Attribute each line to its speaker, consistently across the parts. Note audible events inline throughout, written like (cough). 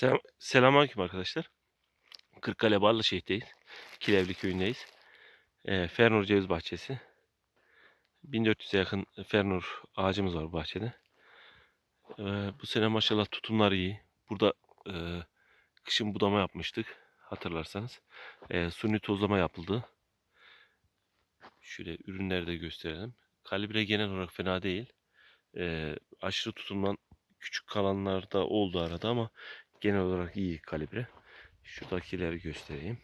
Speaker 1: Selam, selamünaleyküm arkadaşlar. Kırıkkale Barlışehir'deyiz. Kilevli köyündeyiz. Ee, Fernur ceviz bahçesi. 1400'e yakın Fernur ağacımız var bahçede. Ee, bu sene maşallah tutumlar iyi. Burada e, kışın budama yapmıştık hatırlarsanız. Ee, suni tozlama yapıldı. Şöyle ürünleri de gösterelim. Kalibre genel olarak fena değil. Ee, aşırı tutumdan küçük kalanlar da oldu arada ama genel olarak iyi kalibre. Şuradakileri göstereyim.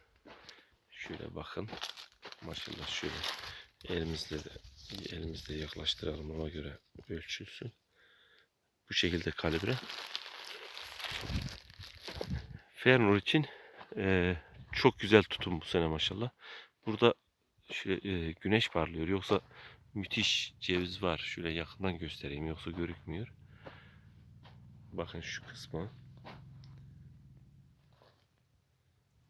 Speaker 1: Şöyle bakın. Maşallah şöyle elimizle de elimizle yaklaştıralım ona göre ölçülsün. Bu şekilde kalibre. Fernur için eee, çok güzel tutum bu sene maşallah. Burada şöyle eee, güneş parlıyor. Yoksa müthiş ceviz var. Şöyle yakından göstereyim yoksa görükmüyor. Bakın şu kısma.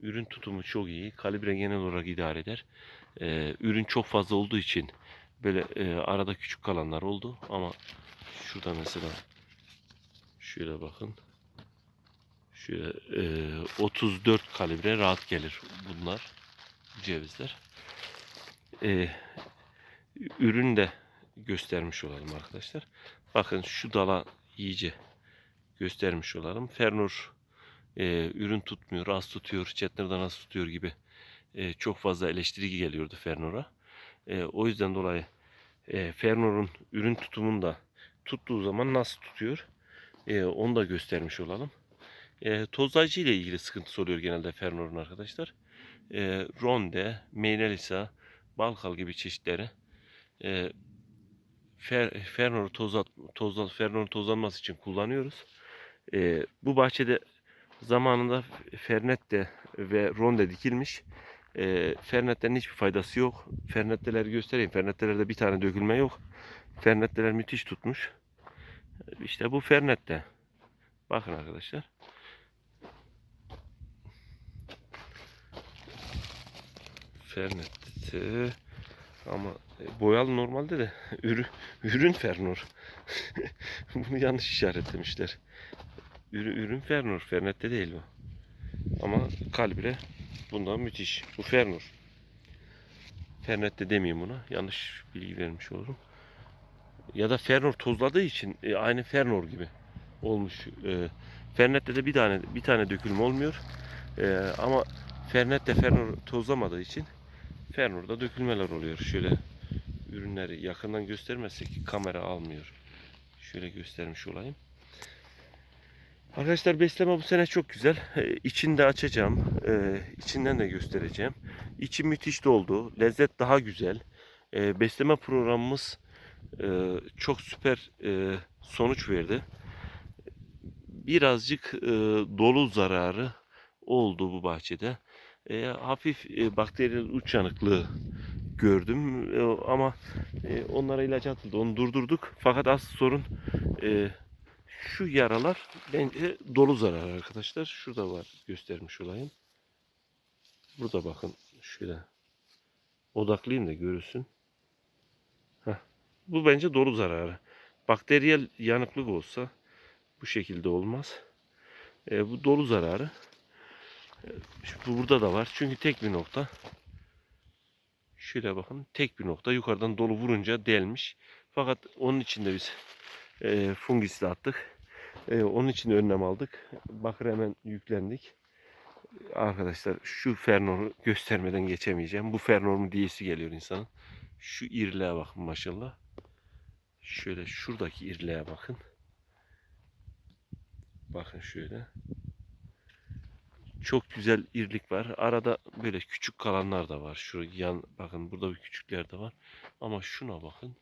Speaker 1: Ürün tutumu çok iyi. Kalibre genel olarak idare eder. Ee, ürün çok fazla olduğu için böyle e, arada küçük kalanlar oldu ama şurada mesela şöyle bakın. Şöyle e, 34 kalibre rahat gelir bunlar cevizler. E, ürün de göstermiş olalım arkadaşlar. Bakın şu dala iyice göstermiş olalım. Fernur e, ürün tutmuyor, az tutuyor, Chetner'dan az tutuyor gibi e, çok fazla eleştiri geliyordu Fernur'a. E, o yüzden dolayı e, Fernur'un ürün tutumunda tuttuğu zaman nasıl tutuyor e, onu da göstermiş olalım. E, tozlayıcı ile ilgili sıkıntısı oluyor genelde Fernur'un arkadaşlar. E, Ronde, Meynelisa, Balkal gibi çeşitleri e, Fer, Fernur'u tozlat, tozla, Fernur'un tozlanması için kullanıyoruz. E, bu bahçede zamanında Fernette ve Ronde dikilmiş. E, Fernetlerin hiçbir faydası yok. Fernetteleri göstereyim. Fernettelerde bir tane dökülme yok. Fernetteler müthiş tutmuş. İşte bu Fernette. Bakın arkadaşlar. Fernette ama e, boyalı normalde de (laughs) ürün, ürün Fernur. (laughs) Bunu yanlış işaretlemişler. Ürün, ürün Fernur. Fernette değil bu. Ama kalibre bundan müthiş. Bu Fernur. Fernette demeyeyim buna. Yanlış bilgi vermiş olurum. Ya da Fernur tozladığı için e, aynı Fernur gibi olmuş. E, Fernette de bir tane bir tane dökülme olmuyor. E, ama Fernette Fernur tozlamadığı için Fernur'da dökülmeler oluyor. Şöyle ürünleri yakından göstermezsek kamera almıyor. Şöyle göstermiş olayım. Arkadaşlar besleme bu sene çok güzel. Ee, içini de açacağım. Ee, içinden de göstereceğim. İçi müthiş doldu. Lezzet daha güzel. Ee, besleme programımız e, çok süper sonuç verdi. Birazcık dolu zararı oldu bu bahçede. Hafif e, bakteriyel uç yanıklığı gördüm ama onlara ilaç atıldı. Onu durdurduk. Fakat asıl sorun e, şu yaralar bence dolu zarar arkadaşlar. Şurada var göstermiş olayım. Burada bakın şöyle odaklayayım da görürsün. Heh. Bu bence dolu zararı. Bakteriyel yanıklık olsa bu şekilde olmaz. E, bu dolu zararı. E, burada da var. Çünkü tek bir nokta. Şöyle bakın. Tek bir nokta. Yukarıdan dolu vurunca delmiş. Fakat onun için de biz e, fungisle attık. E, onun için önlem aldık. Bakır hemen yüklendik. Arkadaşlar şu Fernor'u göstermeden geçemeyeceğim. Bu Fernor mu diyesi geliyor insanın. Şu irliğe bakın maşallah. Şöyle şuradaki irliğe bakın. Bakın şöyle. Çok güzel irlik var. Arada böyle küçük kalanlar da var. Şu yan bakın burada bir küçükler de var. Ama şuna bakın.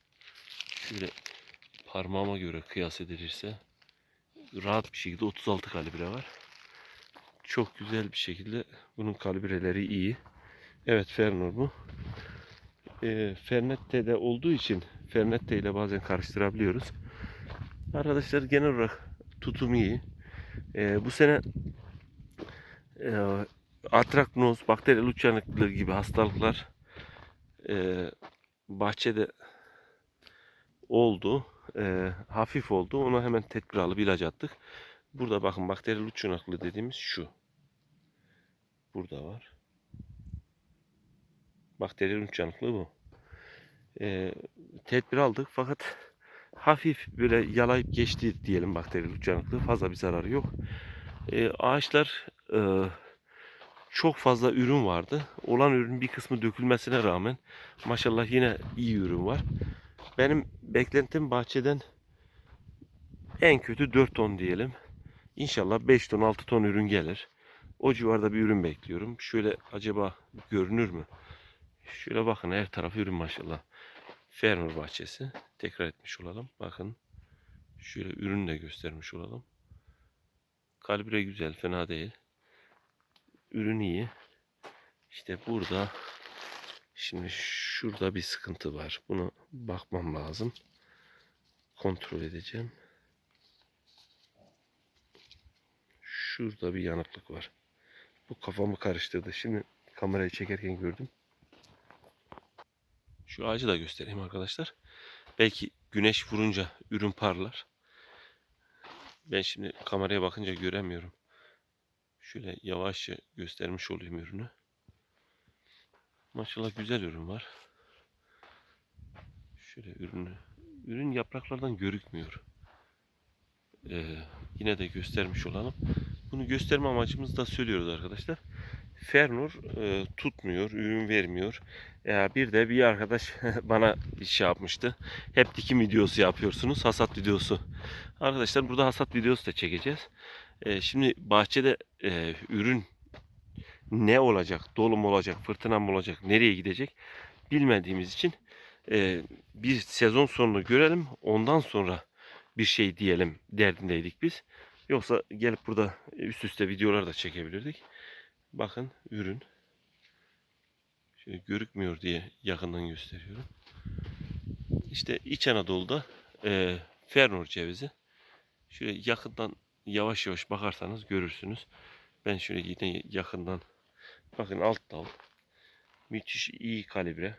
Speaker 1: Şöyle parmağıma göre kıyas edilirse rahat bir şekilde 36 kalibre var. Çok güzel bir şekilde bunun kalibreleri iyi. Evet Fernor bu. E, Fernette'de olduğu için Fernette ile bazen karıştırabiliyoruz. Arkadaşlar genel olarak tutum iyi. E, bu sene e, antraknoz, bakteriyel uç yanıklığı gibi hastalıklar e, bahçede oldu. E, hafif oldu. Ona hemen tedbir alıp ilaç attık. Burada bakın bakteriyel uç yanıklı dediğimiz şu. Burada var. Bakteriyel uç yanıklı bu. Ee, tedbir aldık fakat hafif böyle yalayıp geçti diyelim bakteriyel uç yanıklı. Fazla bir zararı yok. Ee, ağaçlar e, çok fazla ürün vardı. Olan ürün bir kısmı dökülmesine rağmen maşallah yine iyi ürün var. Benim beklentim bahçeden en kötü 4 ton diyelim. İnşallah 5 ton 6 ton ürün gelir. O civarda bir ürün bekliyorum. Şöyle acaba görünür mü? Şöyle bakın her tarafı ürün maşallah. Fernur bahçesi. Tekrar etmiş olalım. Bakın. Şöyle ürünü de göstermiş olalım. Kalibre güzel. Fena değil. Ürün iyi. İşte burada şimdi şurada bir sıkıntı var. Bunu bakmam lazım. Kontrol edeceğim. Şurada bir yanıklık var. Bu kafamı karıştırdı. Şimdi kamerayı çekerken gördüm. Şu ağacı da göstereyim arkadaşlar. Belki güneş vurunca ürün parlar. Ben şimdi kameraya bakınca göremiyorum. Şöyle yavaşça göstermiş olayım ürünü. Maşallah güzel ürün var. Şöyle ürünü. Ürün yapraklardan görükmüyor. Ee, yine de göstermiş olalım. Bunu gösterme amacımız da söylüyoruz arkadaşlar. Fernur e, tutmuyor, ürün vermiyor. Ya bir de bir arkadaş (laughs) bana bir şey yapmıştı. Hep dikim videosu yapıyorsunuz, hasat videosu. Arkadaşlar burada hasat videosu da çekeceğiz. E, şimdi bahçede e, ürün ne olacak, dolu mu olacak, fırtına mı olacak, nereye gidecek bilmediğimiz için e, bir sezon sonunu görelim. Ondan sonra bir şey diyelim derdindeydik biz. Yoksa gelip burada üst üste videolar da çekebilirdik. Bakın ürün. Şöyle görükmüyor diye yakından gösteriyorum. İşte İç Anadolu'da e, Fernur cevizi. Şöyle yakından yavaş yavaş bakarsanız görürsünüz. Ben şöyle yine yakından bakın alt dal. Müthiş iyi kalibre.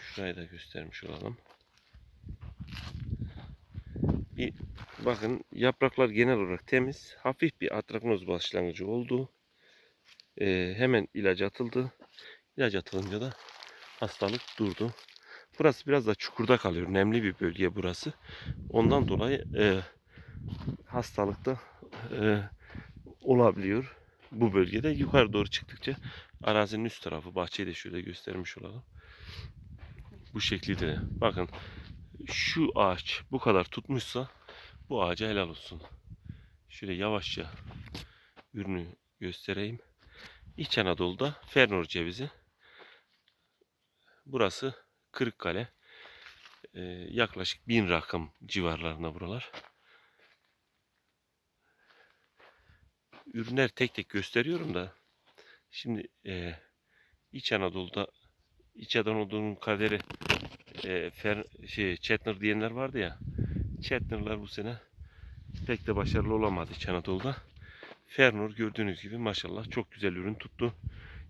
Speaker 1: Şurayı da göstermiş olalım. Bir bakın yapraklar genel olarak temiz. Hafif bir atraknoz başlangıcı oldu. Ee, hemen ilaç atıldı. İlaç atılınca da hastalık durdu. Burası biraz da çukurda kalıyor. Nemli bir bölge burası. Ondan dolayı e, hastalık da e, olabiliyor. Bu bölgede yukarı doğru çıktıkça arazinin üst tarafı bahçeyi de şöyle göstermiş olalım. Bu şekilde. Bakın şu ağaç bu kadar tutmuşsa bu ağaca helal olsun. Şöyle yavaşça ürünü göstereyim. İç Anadolu'da Fernur cevizi. Burası Kırıkkale. Ee, yaklaşık bin rakım civarlarında buralar. Ürünler tek tek gösteriyorum da şimdi e, İç Anadolu'da İç Anadolu'nun kaderi e, Fer, şey, Chetner diyenler vardı ya. Chetner'lar bu sene pek de başarılı olamadı İç Anadolu'da. Fernur gördüğünüz gibi maşallah çok güzel ürün tuttu.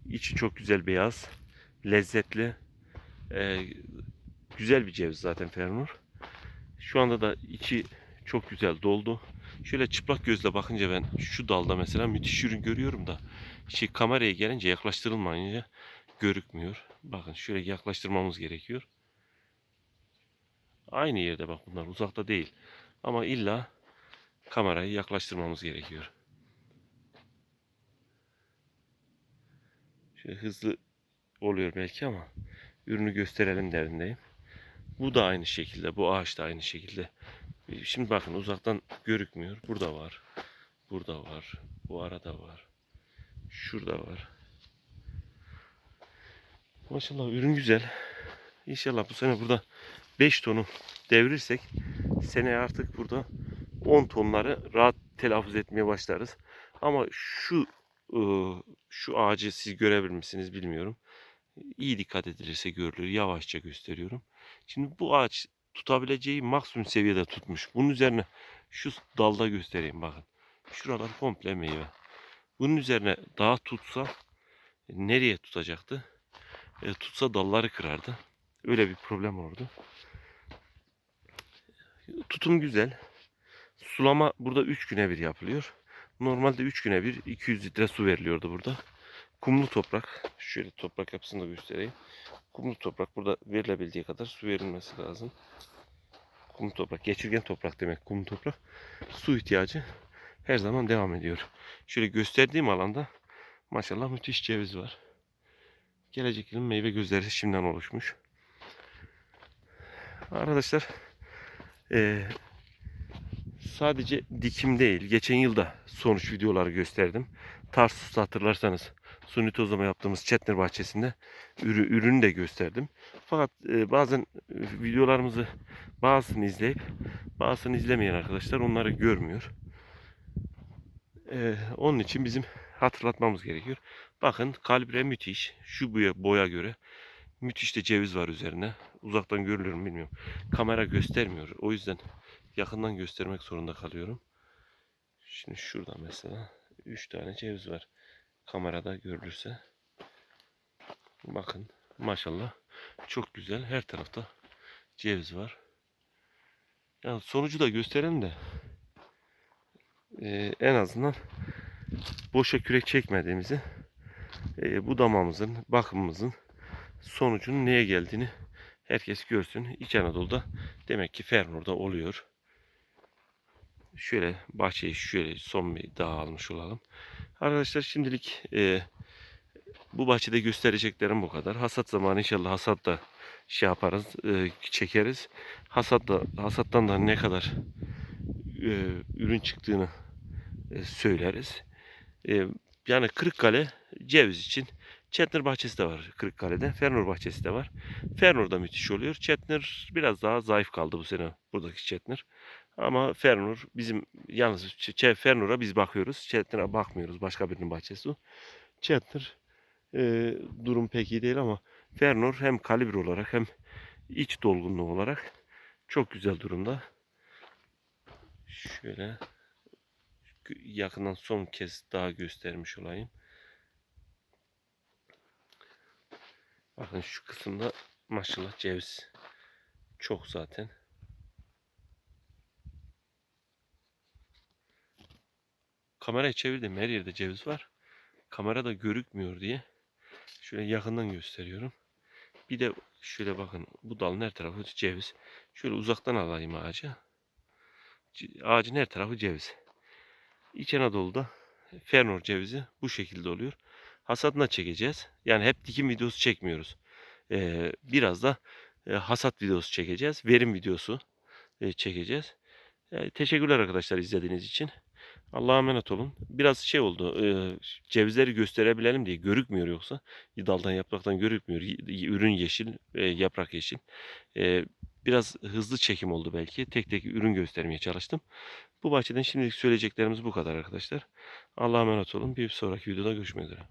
Speaker 1: İçi çok güzel beyaz, lezzetli, e, güzel bir ceviz zaten Fernur. Şu anda da içi çok güzel doldu. Şöyle çıplak gözle bakınca ben şu dalda mesela müthiş ürün görüyorum da şey kameraya gelince yaklaştırılmayınca görükmüyor. Bakın şöyle yaklaştırmamız gerekiyor. Aynı yerde bak bunlar uzakta değil. Ama illa kamerayı yaklaştırmamız gerekiyor. Şöyle hızlı oluyor belki ama ürünü gösterelim derdindeyim. Bu da aynı şekilde. Bu ağaç da aynı şekilde. Şimdi bakın uzaktan görükmüyor. Burada var. Burada var. Bu arada var. Şurada var. Maşallah ürün güzel. İnşallah bu sene burada 5 tonu devirirsek seneye artık burada 10 tonları rahat telaffuz etmeye başlarız. Ama şu ıı, şu ağacı siz görebilir misiniz bilmiyorum. İyi dikkat edilirse görülür. Yavaşça gösteriyorum. Şimdi bu ağaç tutabileceği maksimum seviyede tutmuş. Bunun üzerine şu dalda göstereyim bakın. Şuralar komple meyve. Bunun üzerine daha tutsa nereye tutacaktı? E, tutsa dalları kırardı. Öyle bir problem olurdu. Tutum güzel. sulama burada 3 güne bir yapılıyor. Normalde 3 güne bir 200 litre su veriliyordu burada. Kumlu toprak. Şöyle toprak yapısını da göstereyim. Kumlu toprak burada verilebildiği kadar su verilmesi lazım. Kumlu toprak, geçirgen toprak demek kumlu toprak. Su ihtiyacı her zaman devam ediyor. Şöyle gösterdiğim alanda maşallah müthiş ceviz var. Gelecek yılın meyve gözleri şimdiden oluşmuş. Arkadaşlar eee, sadece dikim değil. Geçen yılda sonuç videoları gösterdim. Tarsus'ta hatırlarsanız suni tozlama yaptığımız Çetner bahçesinde ürü, ürünü de gösterdim. Fakat e, bazen e, videolarımızı bazısını izleyip bazısını izlemeyen arkadaşlar onları görmüyor. E, onun için bizim hatırlatmamız gerekiyor. Bakın kalibre müthiş. Şu boya, boya göre müthiş de ceviz var üzerine. Uzaktan görülür mü bilmiyorum. Kamera göstermiyor. O yüzden yakından göstermek zorunda kalıyorum. Şimdi şurada mesela 3 tane ceviz var. Kamerada görülürse. Bakın maşallah çok güzel. Her tarafta ceviz var. Yani sonucu da gösterelim de eee, en azından boşa kürek çekmediğimizi eee, bu damamızın, bakımımızın sonucunun neye geldiğini herkes görsün. İç Anadolu'da demek ki Fernur'da oluyor. Şöyle bahçeyi şöyle son bir daha almış olalım. Arkadaşlar şimdilik eee, bu bahçede göstereceklerim bu kadar. Hasat zamanı inşallah hasat da şey yaparız, eee, çekeriz. Hasat da, hasattan da ne kadar eee, ürün çıktığını e, söyleriz. E, yani Kırıkkale ceviz için Çetner bahçesi de var Kırıkkale'de. Fernur bahçesi de var. Fernur da müthiş oluyor. Çetner biraz daha zayıf kaldı bu sene buradaki Çetner. Ama Fernur bizim yalnız Fernur'a biz bakıyoruz. Çetner'a bakmıyoruz. Başka birinin bahçesi o. Çetner e, durum pek iyi değil ama Fernur hem kalibre olarak hem iç dolgunluğu olarak çok güzel durumda. Şöyle yakından son kez daha göstermiş olayım. Bakın şu kısımda maşallah ceviz çok zaten. Kamerayı çevirdim her yerde ceviz var. Kamerada görükmüyor diye şöyle yakından gösteriyorum. Bir de şöyle bakın bu dalın her tarafı ceviz. Şöyle uzaktan alayım ağacı. Ağacın her tarafı ceviz. İç Anadolu'da Fernor cevizi bu şekilde oluyor. Hasadına çekeceğiz. Yani hep dikim videosu çekmiyoruz. Ee, biraz da e, hasat videosu çekeceğiz. Verim videosu e, çekeceğiz. Yani teşekkürler arkadaşlar izlediğiniz için. Allah'a emanet olun. Biraz şey oldu. e, cevizleri gösterebilelim diye görükmüyor yoksa. Daldan yapraktan görükmüyor. Ürün yeşil, e, yaprak yeşil. E, biraz hızlı çekim oldu belki. Tek tek ürün göstermeye çalıştım. Bu bahçeden şimdilik söyleyeceklerimiz bu kadar arkadaşlar. Allah'a emanet olun. Bir sonraki videoda görüşmek üzere.